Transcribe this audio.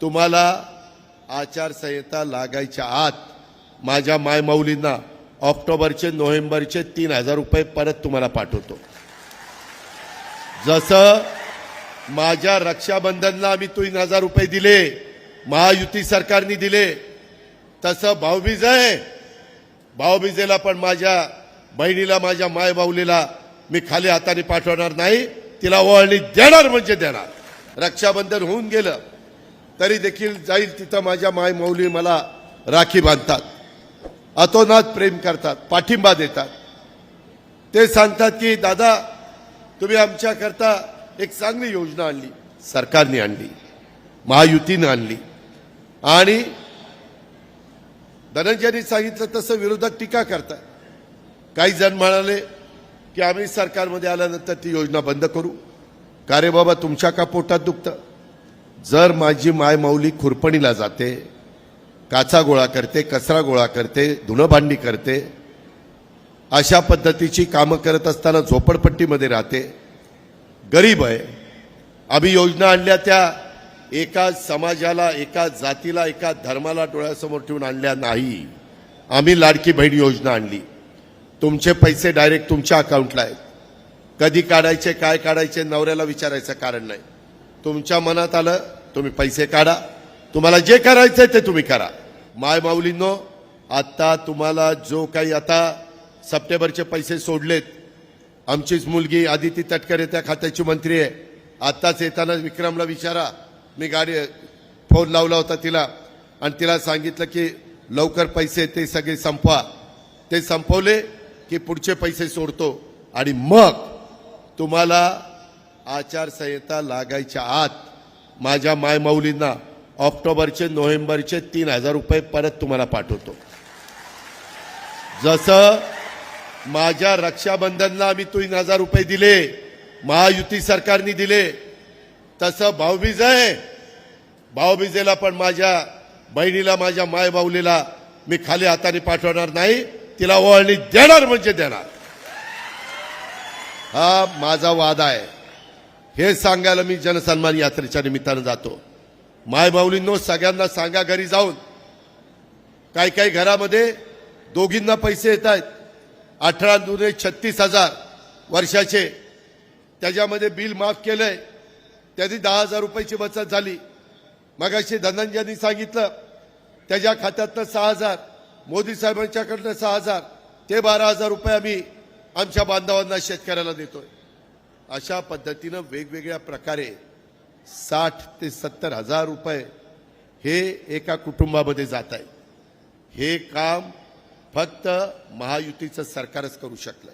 तुम्हाला आचारसंहिता लागायच्या आत माझ्या मायमाऊलींना ऑक्टोबरचे नोव्हेंबरचे तीन हजार रुपये परत तुम्हाला पाठवतो. जसं माझ्या रक्षाबंधनला आम्ही तीन हजार रुपये दिले महायुती सरकारने दिले तसं भाऊबीज आहे भाऊबीजेला पण माझ्या बहिणीला माझ्या मायबाऊलीला मी खाली हाताने पाठवणार नाही तिला ओळणी देणार म्हणजे देणार. रक्षाबंधन होऊन गेलं. तरी देखील जाईल तिथं माझ्या माय मला राखी बांधतात. अतोनात प्रेम करतात पाठिंबा देतात. ते सांगतात की दादा तुम्ही आमच्याकरता एक चांगली योजना आणली सरकारने आणली महायुतीनं आणली. आणि धनंजयनी सांगितलं तसं विरोधक टीका करतात. काही जण म्हणाले की आम्ही सरकारमध्ये आल्यानंतर ती योजना बंद करू. का रे बाबा तुमच्या का पोटात दुखतं? जर माझी मायमाऊली खुरपणीला जाते काचा गोळा करते कचरा गोळा करते धुणंभांडी करते अशा पद्धतीची कामं करत असताना झोपडपट्टीमध्ये राहते गरीब आहे. आम्ही योजना आणल्या त्या एका समाजाला एका जातीला एका धर्माला डोळ्यासमोर ठेवून आणल्या नाही. आम्ही लाडकी बहीण योजना आणली. तुमचे पैसे डायरेक्ट तुमच्या अकाउंटला आहेत. कधी काढायचे काय काढायचे नवऱ्याला विचारायचं कारण नाही. तुमच्या मनात आलं तुम्ही पैसे काढा. तुम्हाला जे करायचंय ते तुम्ही करा. माय माऊलींनो आता तुम्हाला जो काही आता सप्टेंबरचे पैसे सोडलेत आमचीच मुलगी आदिती तटकरे त्या खात्याची मंत्री आहे. आत्ताच येताना विक्रमला विचारा. मी गाडी फोन लावला होता तिला आणि तिला सांगितलं की लवकर पैसे ते सगळे संपवा. ते संपवले की पुढचे पैसे सोडतो. आणि मग तुम्हाला आचारसंहिता लागायच्या आत माझ्या मायमाऊलींना ऑक्टोबरचे नोव्हेंबरचे तीन हजार रुपये परत तुम्हाला पाठवतो. जसं माझ्या रक्षाबंधनला आम्ही तीन हजार रुपये दिले महायुती सरकारने दिले तसं भाऊबीज आहे भाऊबीजेला पण माझ्या बहिणीला माझ्या मायमाऊलीला मी खाली हाताने पाठवणार नाही तिला ओळणी देणार म्हणजे देणार. हा माझा वादा आहे. हे सांगायला मी जनसन्मान यात्रेच्या निमित्तानं जातो. मायबाऊलींनो सगळ्यांना सांगा घरी जाऊन. काही काही घरामध्ये दोघींना पैसे येत आहेत. अठरा दुने छत्तीस हजार वर्षाचे. त्याच्यामध्ये बिल माफ केलंय. त्याची दहा हजार रुपयाची बचत झाली. मगाशी धनंजयनी सांगितलं त्याच्या खात्यातनं सहा हजार मोदी साहेबांच्याकडनं सहा हजार ते बारा हजार रुपये आम्ही आमच्या बांधवांना शेतकऱ्याला देतोय. अशा पद्धतीनं वेगवेगळ्या प्रकारे साठ ते सत्तर हजार रुपये हे एका कुटुंबामध्ये जात आहे. हे काम फक्त महायुतीचं सरकारच करू शकलं.